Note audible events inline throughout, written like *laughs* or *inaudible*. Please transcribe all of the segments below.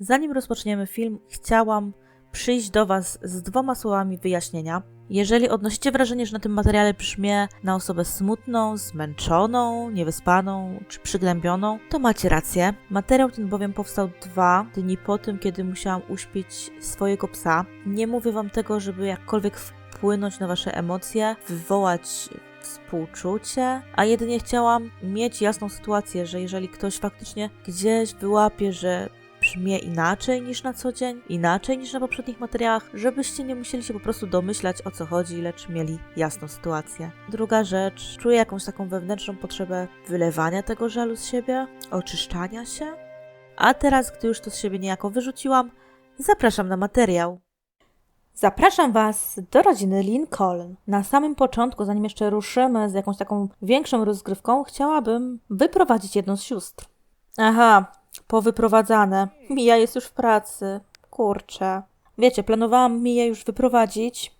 Zanim rozpoczniemy film, chciałam przyjść do Was z dwoma słowami wyjaśnienia. Jeżeli odnosicie wrażenie, że na tym materiale brzmię na osobę smutną, zmęczoną, niewyspaną czy przygnębioną, to macie rację. Materiał ten bowiem powstał dwa dni po tym, kiedy musiałam uśpić swojego psa. Nie mówię Wam tego, żeby jakkolwiek wpłynąć na Wasze emocje, wywołać współczucie, a jedynie chciałam mieć jasną sytuację, że jeżeli ktoś faktycznie gdzieś wyłapie, że brzmię inaczej niż na co dzień, inaczej niż na poprzednich materiałach, żebyście nie musieli się po prostu domyślać o co chodzi, lecz mieli jasną sytuację. Druga rzecz, czuję jakąś taką wewnętrzną potrzebę wylewania tego żalu z siebie, oczyszczania się. A teraz, gdy już to z siebie niejako wyrzuciłam, zapraszam na materiał. Zapraszam Was do rodziny Lincoln. Na samym początku, zanim jeszcze ruszymy z jakąś taką większą rozgrywką, chciałabym wyprowadzić jedną z sióstr. Aha, powyprowadzane. Mija jest już w pracy. Kurczę. Wiecie, planowałam Miję już wyprowadzić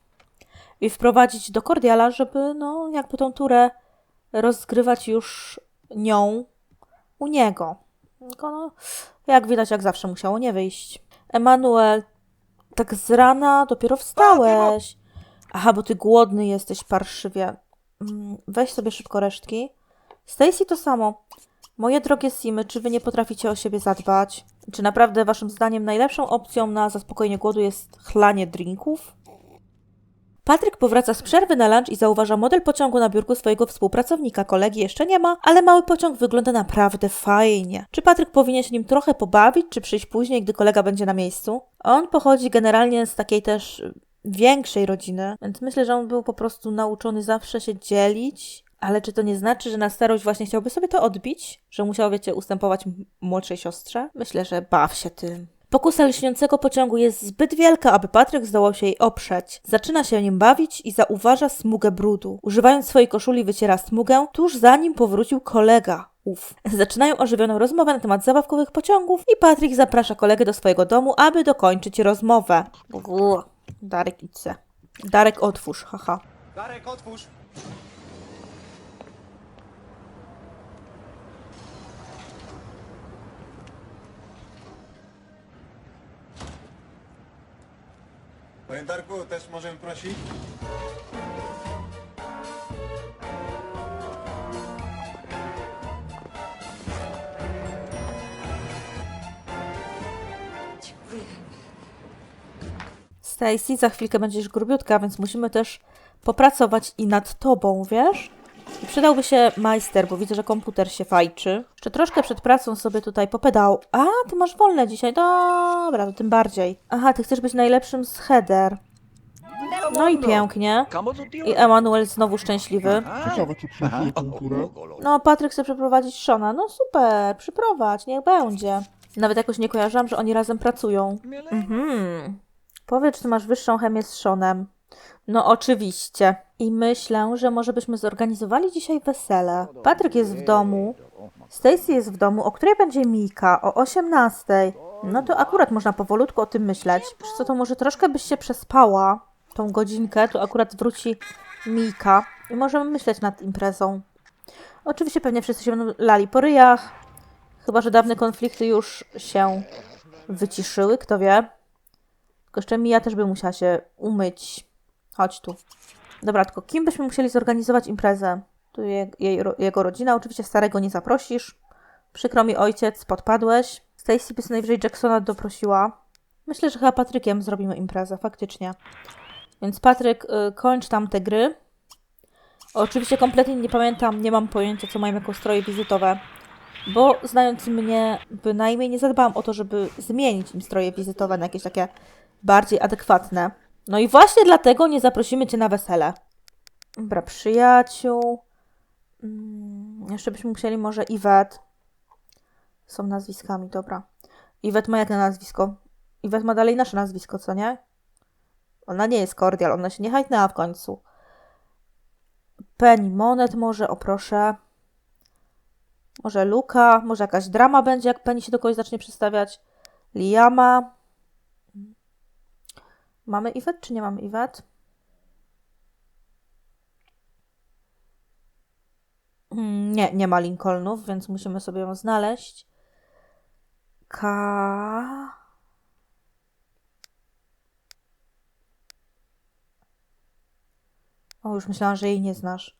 i wprowadzić do Kordiala, żeby, no, jakby tą turę rozgrywać już nią u niego. Tylko, no, jak widać, jak zawsze musiało nie wyjść. Emanuel, tak z rana dopiero wstałeś. Aha, bo ty głodny jesteś parszywie. Mm, Weź sobie szybko resztki. Stacy to samo. Moje drogie Simy, czy wy nie potraficie o siebie zadbać? Czy naprawdę waszym zdaniem najlepszą opcją na zaspokojenie głodu jest chlanie drinków? Patryk powraca z przerwy na lunch i zauważa model pociągu na biurku swojego współpracownika. Kolegi jeszcze nie ma, ale mały pociąg wygląda naprawdę fajnie. Czy Patryk powinien się nim trochę pobawić, czy przyjść później, gdy kolega będzie na miejscu? On pochodzi generalnie z takiej też większej rodziny, więc myślę, że on był po prostu nauczony zawsze się dzielić. Ale czy to nie znaczy, że na starość właśnie chciałby sobie to odbić? Że musiał, wiecie, ustępować młodszej siostrze? Myślę, że baw się tym. Pokusa lśniącego pociągu jest zbyt wielka, aby Patryk zdołał się jej oprzeć. Zaczyna się nim bawić i zauważa smugę brudu. Używając swojej koszuli wyciera smugę, tuż zanim powrócił kolega. Uf. Zaczynają ożywioną rozmowę na temat zabawkowych pociągów i Patryk zaprasza kolegę do swojego domu, aby dokończyć rozmowę. Uuu. Darek idź Darek otwórz, haha. Darek, otwórz! Panie Darku, też możemy prosić? Stacy, za chwilkę będziesz grubiutka, więc musimy też popracować i nad tobą, wiesz? I przydałby się majster, bo widzę, że komputer się fajczy. Jeszcze troszkę przed pracą sobie tutaj popedał. A, ty masz wolne dzisiaj. Dobra, to tym bardziej. Aha, ty chcesz być najlepszym z header. No i pięknie. I Emanuel znowu szczęśliwy. Ciekawe, czy. No, Patryk chce przeprowadzić Shona. No super, przyprowadź, niech będzie. Nawet jakoś nie kojarzyłam, że oni razem pracują. Mhm. Powiedz, czy ty masz wyższą chemię z Seanem. No oczywiście. I myślę, że może byśmy zorganizowali dzisiaj wesele. Patryk jest w domu. Stacy jest w domu. O której będzie Mika? O 18. No to akurat można powolutku o tym myśleć. Wiesz co, to może troszkę byś się przespała tą godzinkę, to akurat wróci Mika i możemy myśleć nad imprezą. Oczywiście pewnie wszyscy się będą lali po ryjach, chyba że dawne konflikty już się wyciszyły, kto wie. Tylko jeszcze Mija też by musiała się umyć. Chodź tu. Dobra, tylko kim byśmy musieli zorganizować imprezę? Tu je, jej, jego rodzina, oczywiście starego nie zaprosisz. Przykro mi ojciec, podpadłeś. Stacy by co najwyżej Jacksona doprosiła. Myślę, że chyba Patrykiem zrobimy imprezę, faktycznie. Więc Patryk, y, kończ tam te gry. Oczywiście kompletnie nie pamiętam, nie mam pojęcia, co mają jako stroje wizytowe. Bo znając mnie, bynajmniej nie zadbałam o to, żeby zmienić im stroje wizytowe na jakieś takie bardziej adekwatne. No i właśnie dlatego nie zaprosimy Cię na wesele. Dobra, przyjaciół. Mm, jeszcze byśmy musieli może Iwet. Są nazwiskami, dobra. Iwet ma jak na nazwisko? Iwet ma dalej nasze nazwisko, co nie? Ona nie jest kordial, ona się nie hajtnęła w końcu. Penny Monet może, o proszę. Może Luka, może jakaś drama będzie, jak Penny się do kogoś zacznie przedstawiać. Liama. Mamy Iwet czy nie mamy Iwet? Hmm, nie, nie ma Lincolnów, więc musimy sobie ją znaleźć. K. O, już myślałam, że jej nie znasz.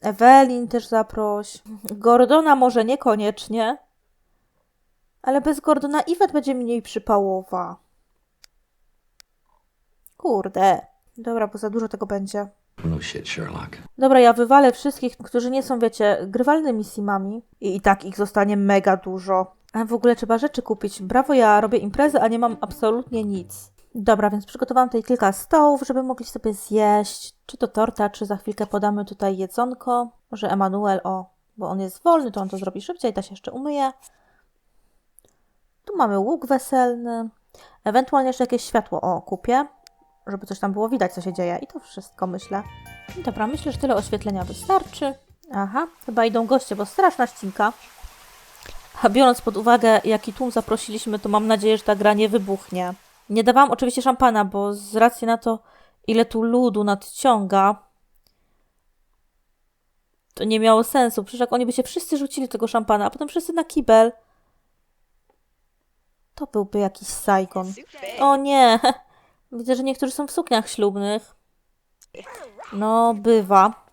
Ewelin też zaproś. Gordona może niekoniecznie. Ale bez Gordona Iwet będzie mniej przypałowa. Kurde. Dobra, bo za dużo tego będzie. No shit, Sherlock. Dobra, ja wywalę wszystkich, którzy nie są, wiecie, grywalnymi simami. I, I tak ich zostanie mega dużo. A w ogóle trzeba rzeczy kupić. Brawo, ja robię imprezę, a nie mam absolutnie nic. Dobra, więc przygotowałam tutaj kilka stołów, żeby mogli sobie zjeść. Czy to torta, czy za chwilkę podamy tutaj jedzonko. Może Emanuel, o, bo on jest wolny, to on to zrobi szybciej, ta się jeszcze umyje. Tu mamy łuk weselny. Ewentualnie jeszcze jakieś światło, o, kupię. Żeby coś tam było widać, co się dzieje. I to wszystko, myślę. Dobra, myślę, że tyle oświetlenia wystarczy. Aha, chyba idą goście, bo straszna ścinka. A biorąc pod uwagę, jaki tłum zaprosiliśmy, to mam nadzieję, że ta gra nie wybuchnie. Nie dawałam oczywiście szampana, bo z racji na to, ile tu ludu nadciąga, to nie miało sensu. Przecież jak oni by się wszyscy rzucili tego szampana, a potem wszyscy na kibel, to byłby jakiś Saigon. O nie! Widzę, że niektórzy są w sukniach ślubnych. No, bywa.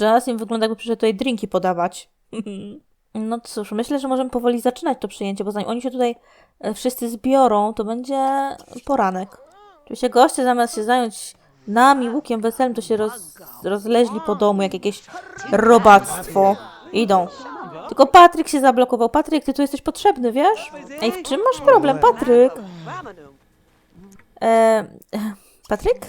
Justin wygląda jakby przyszedł tutaj drinki podawać. *laughs* No cóż, myślę, że możemy powoli zaczynać to przyjęcie, bo zanim oni się tutaj e, wszyscy zbiorą, to będzie poranek. Oczywiście goście zamiast się zająć nami, łukiem weselnym, to się roz, rozleźli po domu, jak jakieś robactwo. Idą. Tylko Patryk się zablokował. Patryk, ty tu jesteś potrzebny, wiesz? Ej, w czym masz problem, Patryk? E, Patryk?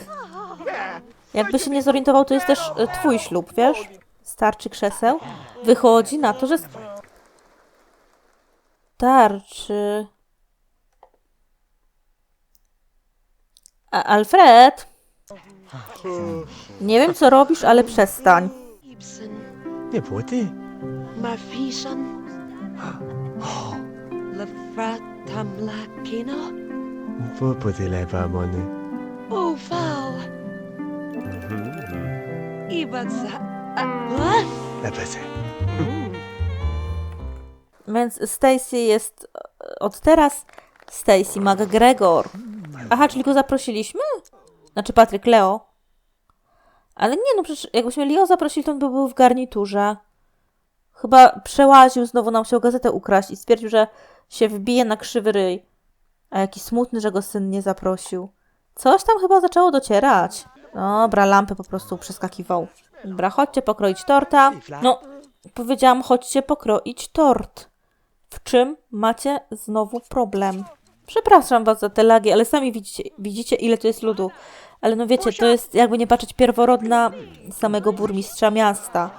Jakby się nie zorientował, to jest też e, twój ślub, wiesz? Starczy krzeseł. Wychodzi na to, że... Starczy... A Alfred? Nie wiem, co robisz, ale przestań. Var det. Marfison, Lefratamla Kino, Måned. Ofal, Ibatsa, what? Lad se. Więc Stacy jest e, od teraz Stacy McGregor. Aha, czyli go zaprosiliśmy? Znaczy Patryk, Leo. Ale nie no, przecież jakbyśmy Leo zaprosili, to on by był w garniturze. Chyba przełaził, znowu nam chciał gazetę ukraść i stwierdził, że się wbije na krzywy ryj. A jaki smutny, że go syn nie zaprosił. Coś tam chyba zaczęło docierać. Dobra, lampy po prostu przeskakiwał. Dobra, chodźcie pokroić torta. No, powiedziałam, chodźcie pokroić tort. W czym macie znowu problem? Przepraszam was za te lagi, ale sami widzicie, widzicie ile tu jest ludu. Ale no wiecie, to jest jakby nie patrzeć pierworodna samego burmistrza miasta.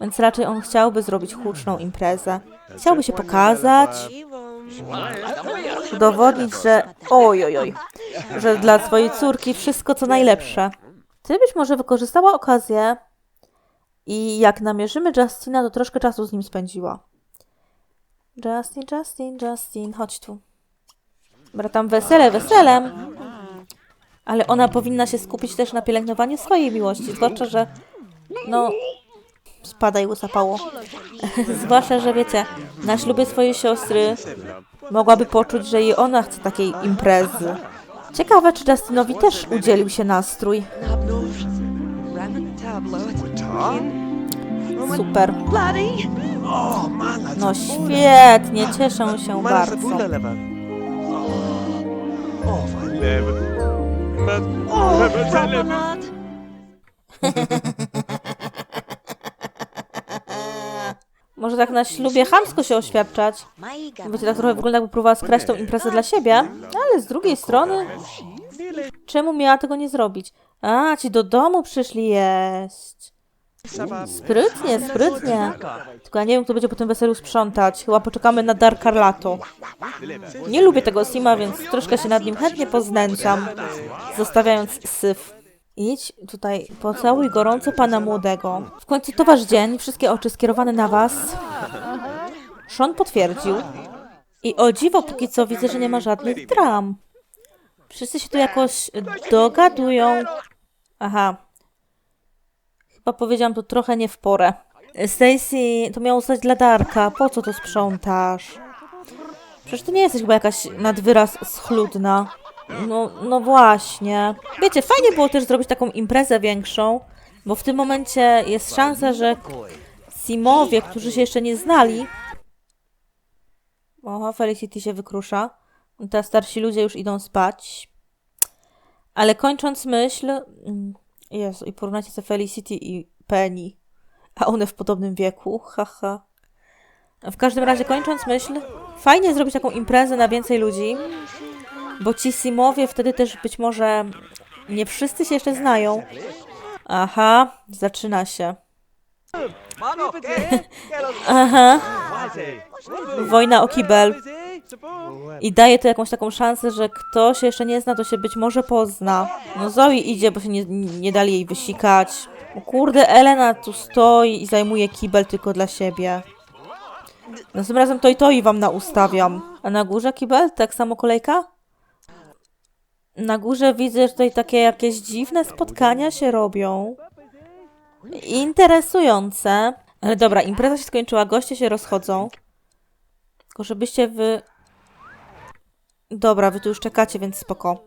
Więc raczej on chciałby zrobić huczną imprezę. Chciałby się pokazać, udowodnić, że oj, oj, oj, że dla swojej córki wszystko co najlepsze. Ty byś może wykorzystała okazję i jak namierzymy Justina, to troszkę czasu z nim spędziła. Justin, Justin, Justin, chodź tu. Dobra, tam wesele, weselem. Ale ona powinna się skupić też na pielęgnowaniu swojej miłości. Zwłaszcza, że no... Spadaj, usapało. Zwłaszcza, że wiecie, na ślubie swojej siostry mogłaby poczuć, że i ona chce takiej imprezy. Ciekawe, czy Justinowi też udzielił się nastrój. Super. No świetnie, cieszę się bardzo. Może tak na ślubie chamsko się oświadczać. Wiecie, tak trochę wygląda, jakby próbowała skraść tą imprezę dla siebie. Ale z drugiej strony, czemu miała tego nie zrobić? A, ci do domu przyszli jeść. Sprytnie, sprytnie. Tylko ja nie wiem, kto będzie po tym weselu sprzątać. Chyba poczekamy na Dar Carlato. Nie lubię tego Sima, więc troszkę się nad nim chętnie poznęcam, zostawiając syf. Idź tutaj, pocałuj gorąco pana młodego. W końcu to wasz dzień, wszystkie oczy skierowane na was. Sean potwierdził. I o dziwo, póki co widzę, że nie ma żadnych dram. Wszyscy się tu jakoś dogadują. Aha. Chyba powiedziałam to trochę nie w porę. Stacy, to miało stać dla Darka. Po co to sprzątasz? Przecież ty nie jesteś chyba jakaś nad wyraz schludna. No, no właśnie. Wiecie, fajnie było też zrobić taką imprezę większą, bo w tym momencie jest szansa, że Simowie, którzy się jeszcze nie znali. Oho, Felicity się wykrusza. Te starsi ludzie już idą spać. Ale kończąc myśl. mm, Jezu, i porównajcie sobie Felicity i Penny. A one w podobnym wieku. Haha. W każdym razie, kończąc myśl, fajnie zrobić taką imprezę na więcej ludzi. Bo ci Simowie wtedy też być może nie wszyscy się jeszcze znają. Aha, zaczyna się. Aha. Wojna o kibel. I daje to jakąś taką szansę, że kto się jeszcze nie zna, to się być może pozna. No Zoe idzie, bo się nie, nie dali jej wysikać. O kurde, Elena tu stoi i zajmuje kibel tylko dla siebie. Następnym razem to i to i wam naustawiam. A na górze kibel? Tak samo kolejka? Na górze widzę, że tutaj takie jakieś dziwne spotkania się robią. Interesujące. Ale dobra, impreza się skończyła, goście się rozchodzą. Tylko żebyście wy... Dobra, wy tu już czekacie, więc spoko.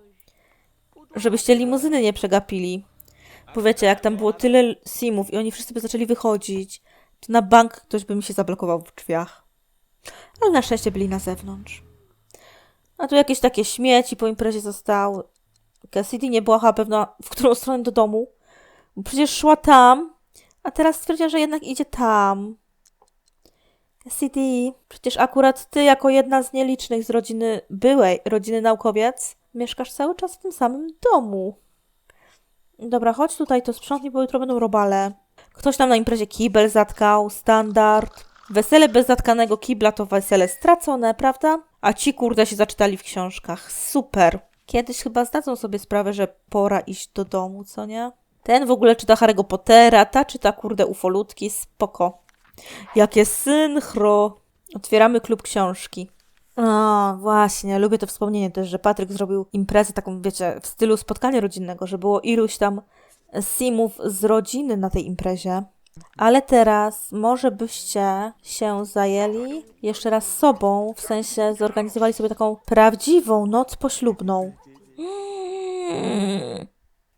Żebyście limuzyny nie przegapili. Bo wiecie, jak tam było tyle simów i oni wszyscy by zaczęli wychodzić, to na bank ktoś by mi się zablokował w drzwiach. Ale na szczęście byli na zewnątrz. A tu jakieś takie śmieci po imprezie zostały. Cassidy nie była chyba pewna, w którą stronę do domu. Bo przecież szła tam, a teraz stwierdziła, że jednak idzie tam. Cassidy, przecież akurat ty, jako jedna z nielicznych z rodziny, byłej rodziny naukowiec, mieszkasz cały czas w tym samym domu. Dobra, chodź tutaj, to sprzątnij, bo jutro będą robale. Ktoś tam na imprezie kibel zatkał, standard. Wesele bez zatkanego kibla to wesele stracone, prawda? A ci kurde się zaczytali w książkach. Super. Kiedyś chyba zdadzą sobie sprawę, że pora iść do domu, co nie? Ten w ogóle czyta Harry'ego Pottera, ta czyta kurde ufolutki, spoko. Jakie synchro. Otwieramy klub książki. A, właśnie, lubię to wspomnienie też, że Patryk zrobił imprezę taką, wiecie, w stylu spotkania rodzinnego, że było iluś tam simów z rodziny na tej imprezie. Ale teraz może byście się zajęli jeszcze raz sobą, w sensie zorganizowali sobie taką prawdziwą noc poślubną. Mm.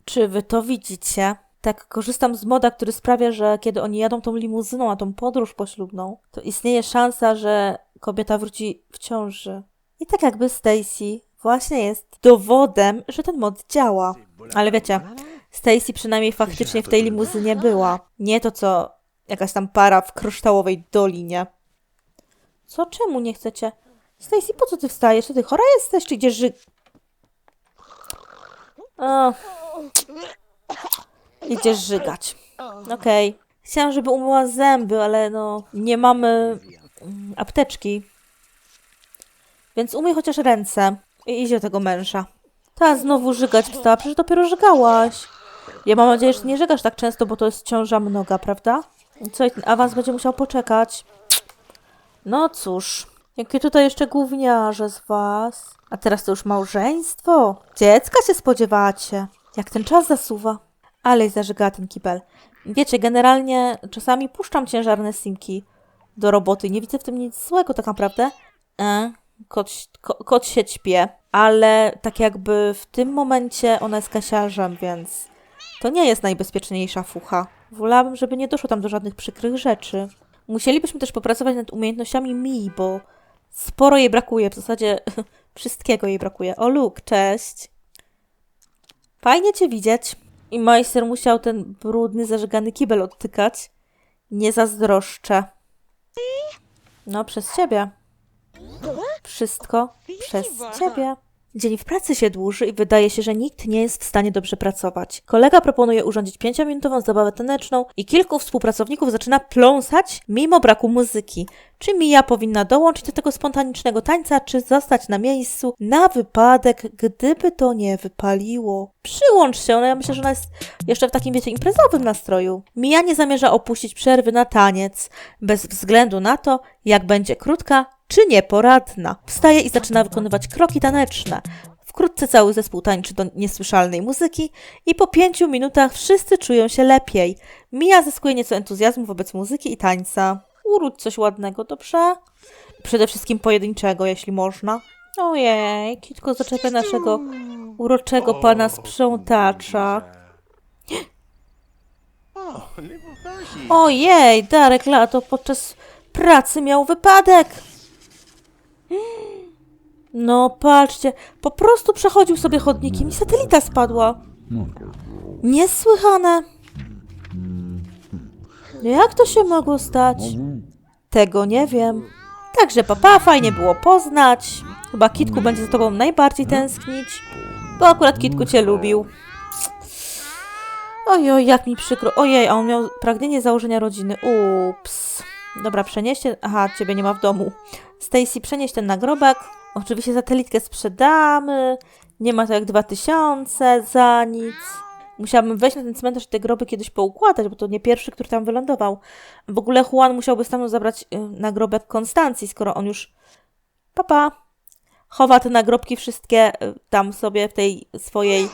Czy wy to widzicie? Tak, korzystam z moda, który sprawia, że kiedy oni jadą tą limuzyną na tą podróż poślubną, to istnieje szansa, że kobieta wróci w ciąży. I tak jakby Stacy właśnie jest dowodem, że ten mod działa. Ale wiecie, Stacy przynajmniej faktycznie w tej limuzynie była. Nie to, co jakaś tam para w kryształowej dolinie. Co? Czemu nie chcecie? Stacy, po co ty wstajesz? To ty chora jesteś, czy idziesz ży... O. Idziesz żygać. Okej. Chciałam, żeby umyła zęby, ale no, nie mamy apteczki. Więc umyj chociaż ręce i idź do tego męża. Ta znowu żygać wstała, przecież dopiero żygałaś. Ja mam nadzieję, że nie żygasz tak często, bo to jest ciąża mnoga, prawda? Co, i ten awans będzie musiał poczekać. No cóż, jakie tutaj jeszcze gówniarze z was. A teraz to już małżeństwo. Dziecka się spodziewacie. Jak ten czas zasuwa. Ale zażygała ten kibel. Wiecie, generalnie czasami puszczam ciężarne simki do roboty. Nie widzę w tym nic złego tak naprawdę. E, kot, ko, kot się ćpie. Ale tak jakby w tym momencie ona jest kasiarzem, więc to nie jest najbezpieczniejsza fucha. Wolałabym, żeby nie doszło tam do żadnych przykrych rzeczy. Musielibyśmy też popracować nad umiejętnościami Mii, bo sporo jej brakuje. W zasadzie *laughs* wszystkiego jej brakuje. O, Luke, cześć. Fajnie cię widzieć. I majster musiał ten brudny, zażegany kibel odtykać. Nie zazdroszczę. No, przez ciebie. Wszystko przez ciebie. Dzień w pracy się dłuży i wydaje się, że nikt nie jest w stanie dobrze pracować. Kolega proponuje urządzić pięciominutową zabawę taneczną i kilku współpracowników zaczyna pląsać mimo braku muzyki. Czy Mija powinna dołączyć do tego spontanicznego tańca, czy zostać na miejscu na wypadek, gdyby to nie wypaliło? Przyłącz się, no ja myślę, że ona jest jeszcze w takim, wiecie, imprezowym nastroju. Mija nie zamierza opuścić przerwy na taniec, bez względu na to, jak będzie krótka czy nieporadna. Wstaje i zaczyna wykonywać kroki taneczne. Wkrótce cały zespół tańczy do niesłyszalnej muzyki i po pięciu minutach wszyscy czują się lepiej. Mija zyskuje nieco entuzjazmu wobec muzyki i tańca. Uródź coś ładnego, dobrze? Przede wszystkim pojedynczego, jeśli można. Ojej, kitko zaczepia naszego uroczego pana sprzątacza. Ojej, Darek Lato podczas pracy miał wypadek. *gasps* No patrzcie, po prostu przechodził sobie chodnikiem i satelita spadła. Niesłychane. Jak to się mogło stać? Tego nie wiem. Także papa, fajnie było poznać. Chyba Kitku będzie za tobą najbardziej tęsknić, bo akurat Kitku cię lubił. Ojoj, jak mi przykro. Ojej, a on miał pragnienie założenia rodziny. Ups. Dobra, przenieście. Aha, ciebie nie ma w domu. Stacy, przenieś ten nagrobek. Oczywiście satelitkę sprzedamy. Nie ma to jak 2000 za nic. Musiałabym wejść na ten cmentarz i te groby kiedyś poukładać, bo to nie pierwszy, który tam wylądował. W ogóle Juan musiałby stamtąd zabrać y, nagrobek Konstancji, skoro on już papa chowa te nagrobki wszystkie y, tam sobie w tej swojej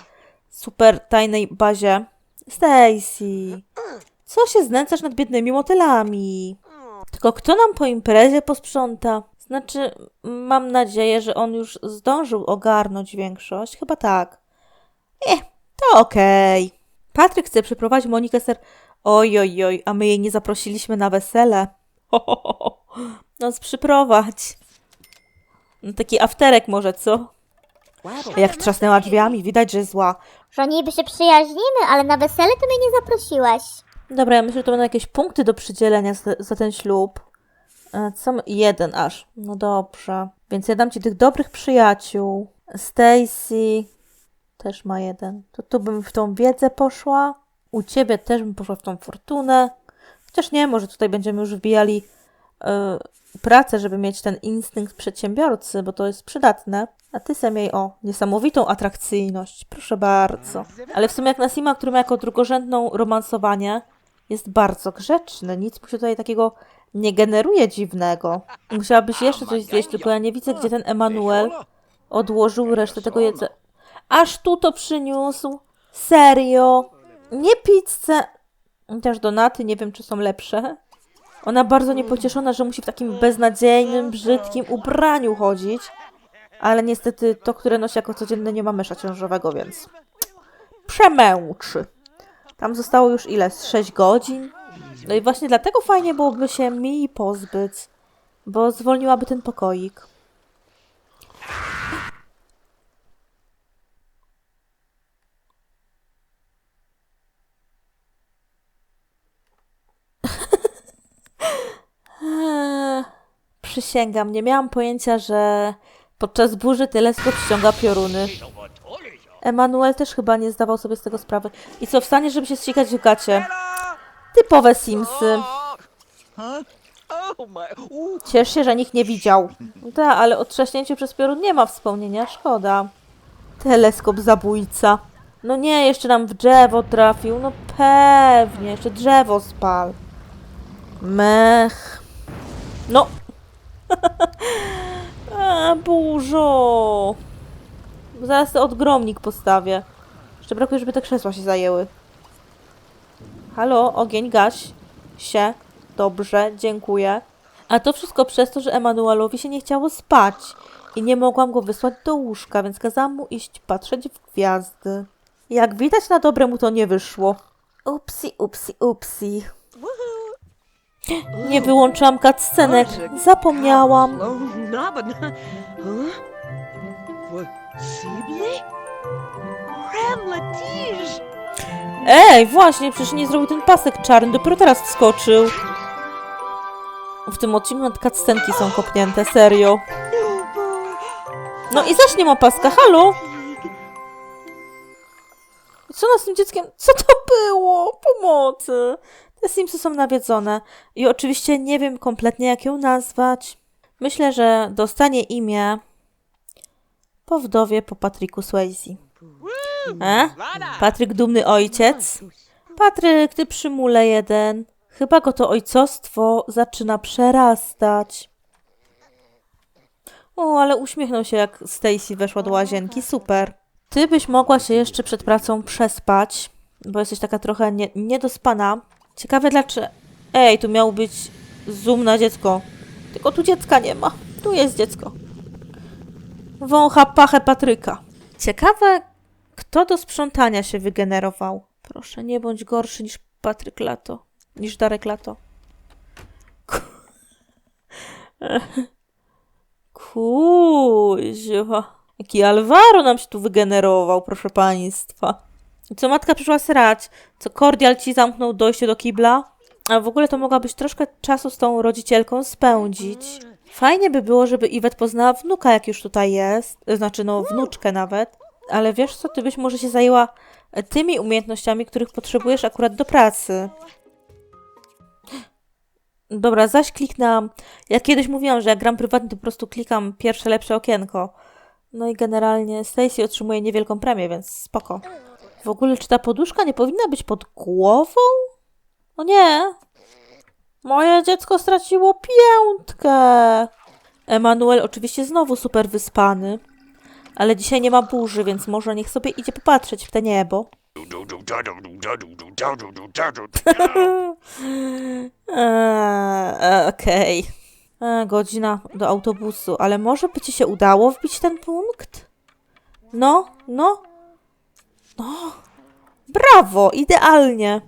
super tajnej bazie. Stacy, co się znęcasz nad biednymi motylami? Tylko kto nam po imprezie posprząta? Znaczy, mam nadzieję, że on już zdążył ogarnąć większość. Chyba tak. Eh, to okej. Patryk chce przyprowadzić Monikę ser... Oj, oj, oj, a my jej nie zaprosiliśmy na wesele. Ho, ho. No, przyprowadź. No, taki afterek może, co? Jak trzasnęła drzwiami, widać, że zła. Że niby się przyjaźnimy, ale na wesele to mnie nie zaprosiłeś. Dobra, ja myślę, że to będą jakieś punkty do przydzielenia za, za ten ślub. E, Co? Jeden aż. No dobrze. Więc ja dam ci tych dobrych przyjaciół. Stacy też ma jeden. To tu bym w tą wiedzę poszła. U ciebie też bym poszła w tą fortunę. Chociaż nie, może tutaj będziemy już wbijali e, pracę, żeby mieć ten instynkt przedsiębiorcy, bo to jest przydatne. A ty sam miej, o, niesamowitą atrakcyjność. Proszę bardzo. Ale w sumie jak Nasima, który ma jako drugorzędną romansowanie, jest bardzo grzeczny. Nic mu się tutaj takiego nie generuje dziwnego. Musiałabyś jeszcze coś zjeść, tylko ja nie widzę, gdzie ten Emanuel odłożył resztę tego jedzenia. Aż tu to przyniósł? Serio? Nie pizzę. Chociaż donaty nie wiem, czy są lepsze. Ona bardzo niepocieszona, że musi w takim beznadziejnym, brzydkim ubraniu chodzić. Ale niestety to, które nosi jako codzienne, nie ma mesza ciążowego, więc przemęczy. Tam zostało już ile? Z 6 godzin? No i właśnie dlatego fajnie byłoby się mi pozbyć, bo zwolniłaby ten pokoik. *laughs* Przysięgam, nie miałam pojęcia, że podczas burzy teleskop ściąga pioruny. Emanuel też chyba nie zdawał sobie z tego sprawy. I co, wstanie, żeby się ścigać w gacie? Typowe Simsy. Ciesz się, że nikt nie widział. Tak, ale o trzaśnięciu przez piorun nie ma wspomnienia, szkoda. Teleskop zabójca. No nie, jeszcze nam w drzewo trafił. No pewnie, jeszcze drzewo spal. Mech. No. *laughs* A, burzo. Zaraz odgromnik postawię. Jeszcze brakuje, żeby te krzesła się zajęły. Halo, ogień, gaś się. Dobrze, dziękuję. A to wszystko przez to, że Emanuelowi się nie chciało spać i nie mogłam go wysłać do łóżka, więc kazałam mu iść patrzeć w gwiazdy. Jak widać, na dobre mu to nie wyszło. Upsi, upsi, upsi. Nie wyłączyłam cutscenek. Zapomniałam. Oh, no, but Ej, właśnie, przecież nie zrobił ten pasek czarny, dopiero teraz wskoczył. W tym odcinku nad cutscenki są kopnięte, serio. No i zaś nie ma paska, halo? Co nas z tym dzieckiem? Co to było? Pomocy! Te Simsy są nawiedzone. I oczywiście nie wiem kompletnie, jak ją nazwać. Myślę, że dostanie imię po wdowie po Patricku Swayze. E? Patryk dumny ojciec? Patryk, ty przymule jeden. Chyba go to ojcostwo zaczyna przerastać. O, ale uśmiechnął się, jak Stacy weszła do łazienki. Super. Ty byś mogła się jeszcze przed pracą przespać, bo jesteś taka trochę nie, niedospana. Ciekawe dlaczego... Ej, tu miał być zoom na dziecko. Tylko tu dziecka nie ma. Tu jest dziecko. Wącha pachę Patryka. Ciekawe, Kto do sprzątania się wygenerował? Proszę, nie bądź gorszy niż Patryk Lato. Niż Darek Lato. Ku- *laughs* Kuźwa. Jaki Alvaro nam się tu wygenerował, proszę państwa. Co matka przyszła srać? Co kordial ci zamknął dojście do kibla? A w ogóle to mogłabyś troszkę czasu z tą rodzicielką spędzić. Fajnie by było, żeby Iwet poznała wnuka, jak już tutaj jest. Znaczy, no, wnuczkę nawet. Ale wiesz co, ty byś może się zajęła tymi umiejętnościami, których potrzebujesz akurat do pracy. Dobra, zaś kliknęłam. Ja kiedyś mówiłam, że jak gram prywatnie, to po prostu klikam pierwsze lepsze okienko. No i generalnie Stacy otrzymuje niewielką premię, więc spoko. W ogóle, czy ta poduszka nie powinna być pod głową? O nie! Moje dziecko straciło piętkę! Emanuel oczywiście znowu super wyspany. Ale dzisiaj nie ma burzy, więc może niech sobie idzie popatrzeć w te niebo. *laughs* Eee, Okej. Godzina do autobusu, ale może by ci się udało wbić ten punkt? No, no. No. Brawo, idealnie.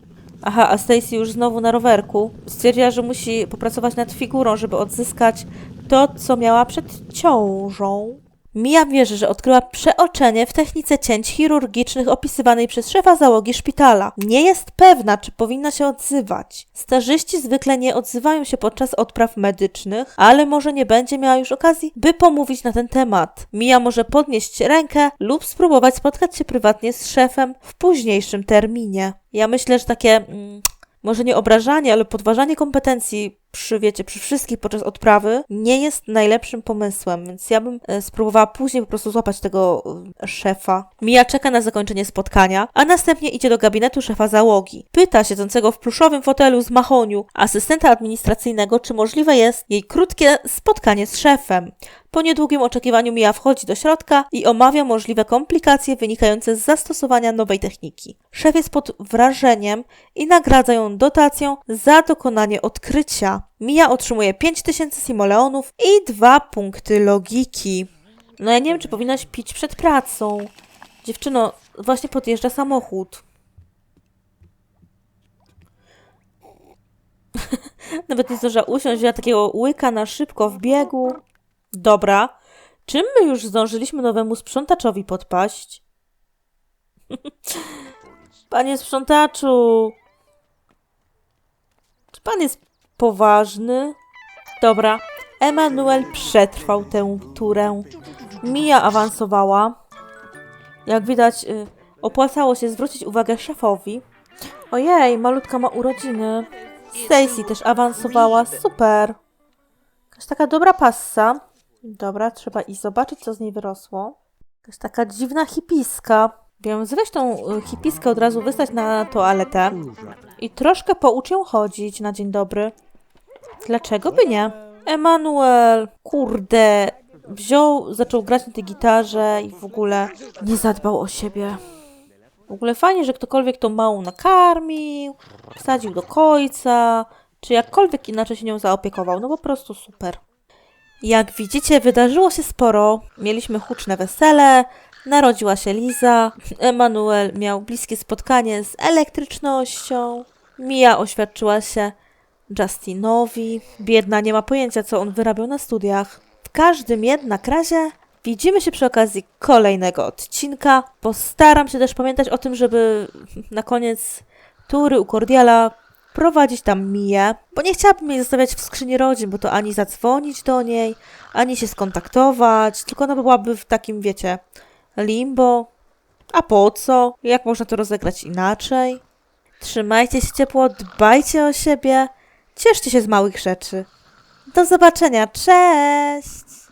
Aha, a Stacy już znowu na rowerku. Stwierdziła, że musi popracować nad figurą, żeby odzyskać to, co miała przed ciążą. Mia wierzy, że odkryła przeoczenie w technice cięć chirurgicznych opisywanej przez szefa załogi szpitala. Nie jest pewna, czy powinna się odzywać. Starzyści zwykle nie odzywają się podczas odpraw medycznych, ale może nie będzie miała już okazji, by pomówić na ten temat. Mia może podnieść rękę lub spróbować spotkać się prywatnie z szefem w późniejszym terminie. Ja myślę, że takie... Mm, może nie obrażanie, ale podważanie kompetencji przy, wiecie, przy wszystkich podczas odprawy nie jest najlepszym pomysłem, więc ja bym e, spróbowała później po prostu złapać tego e, szefa. Mia czeka na zakończenie spotkania, a następnie idzie do gabinetu szefa załogi. Pyta siedzącego w pluszowym fotelu z mahoniu asystenta administracyjnego, czy możliwe jest jej krótkie spotkanie z szefem. Po niedługim oczekiwaniu Mia wchodzi do środka i omawia możliwe komplikacje wynikające z zastosowania nowej techniki. Szef jest pod wrażeniem i nagradza ją dotacją za dokonanie odkrycia. Mia otrzymuje 5000 simoleonów i 2 punkty logiki. No ja nie wiem, czy powinnaś pić przed pracą. Dziewczyno, właśnie podjeżdża samochód. *laughs* Nawet nie zdążyła usiąść, wzięła takiego łyka na szybko w biegu. Dobra. Czym my już zdążyliśmy nowemu sprzątaczowi podpaść? *laughs* Panie sprzątaczu! Czy pan jest poważny? Dobra. Emanuel przetrwał tę turę. Mia awansowała. Jak widać, y, opłacało się zwrócić uwagę szefowi. Ojej, malutka ma urodziny. Stacy też awansowała. Super. Jakaś taka dobra passa. Dobra, trzeba iść zobaczyć, co z niej wyrosło. Jakaś taka dziwna hipiska. Więc weź tą y, hipiskę od razu wystać na toaletę i troszkę poucz ją chodzić na dzień dobry. Dlaczego by nie? Emanuel, kurde, wziął, zaczął grać na tej gitarze i w ogóle nie zadbał o siebie. W ogóle fajnie, że ktokolwiek tą małą nakarmił, wsadził do końca, czy jakkolwiek inaczej się nią zaopiekował. No po prostu super. Jak widzicie, wydarzyło się sporo. Mieliśmy huczne wesele, narodziła się Liza, Emanuel miał bliskie spotkanie z elektrycznością, Mia oświadczyła się Justinowi. Biedna nie ma pojęcia, co on wyrabiał na studiach. W każdym jednak razie widzimy się przy okazji kolejnego odcinka. Postaram się też pamiętać o tym, żeby na koniec tury u Cordiala prowadzić tam Miję, bo nie chciałabym jej zostawiać w skrzyni rodzin, bo to ani zadzwonić do niej, ani się skontaktować, tylko ona byłaby w takim, wiecie, limbo. A po co? Jak można to rozegrać inaczej? Trzymajcie się ciepło, dbajcie o siebie, cieszcie się z małych rzeczy. Do zobaczenia, cześć!